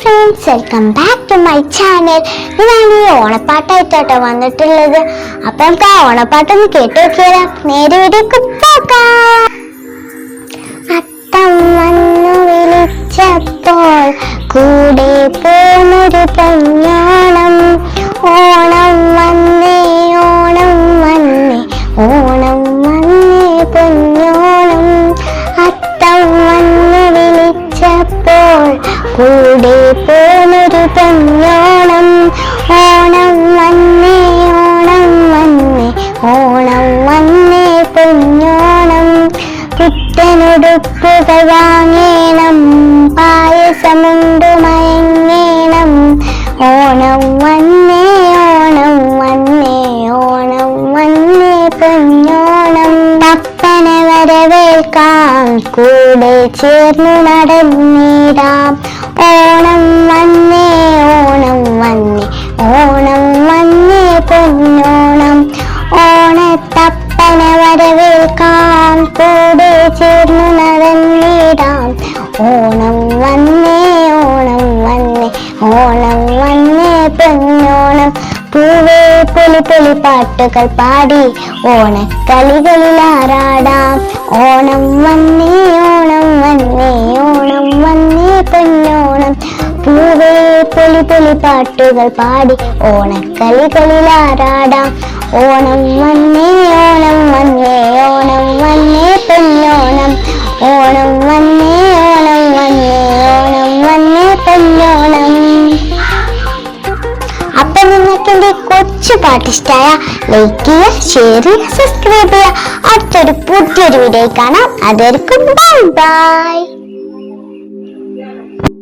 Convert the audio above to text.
Friends welcome back to my channel ഞാൻ ഈ ഓണപ്പാട്ടായിട്ടോ വന്നിട്ടുള്ളത്. അപ്പൊ നമുക്ക് ആ ഓണപ്പാട്ടൊന്ന് കേട്ടു നോക്കിയാലോ. നേരെ വീഡിയോക്ക് പോകാം. അത്തം വന്നു വിളിച്ചപ്പോൾ കൂടെ പോന്നൊരു പൊന്നോണം ഓണം വന്നേ ഓണം വന്നേ ഓണം വന്നേ പൊന്നോണം. അത്തം വന്നു വിളിച്ചപ്പോൾ കൂടെ പോന്നൊരു പൊന്നോണം ഓണം വന്നേ ഓണം വന്നേ ഓണം വന്നേ പൊന്നോണം പുത്തനുടുപ്പുകൾ വാങ്ങേണം പായസമുണ്ട് മയങ്ങേണം. ഓണം വന്നേ ഓണം വന്നേ ഓണം വന്നേ പൊന്നോണം തപ്പന വരവേൽക്കാം കൂടെ ചേർന്നു നടന്നീരാം. ഓണം ഓണം വന്നേ ഓണം വന്നേ ഓണം വന്നേ പൊന്നോണം പൂവേ പൊലി പൊലി പാട്ടുകൾ പാടി ഓണക്കളികളിൽ ആറാടാം ഓണം വന്നേ ഓണം വന്നേ ഓണം വന്നേ പൊന്നോണം പൂവേ പൊലി പൊലി പാട്ടുകൾ പാടി ഓണക്കളികളിൽ ആറാടാം ഓണം വന്നേ ഓണം വന്നേ ഓണം വന്നേ പൊന്നോണം ഓണം എന്റെ കൊച്ചു പാട്ടിഷ്ടായ ലൈക്ക് ചെയ്യുക ഷെയർ ചെയ്യുക സബ്സ്ക്രൈബ് ചെയ്യുക. അടുത്തൊരു പുതിയൊരു വീഡിയോ കാണാം. അതായിരിക്കും ബൈ ബൈ.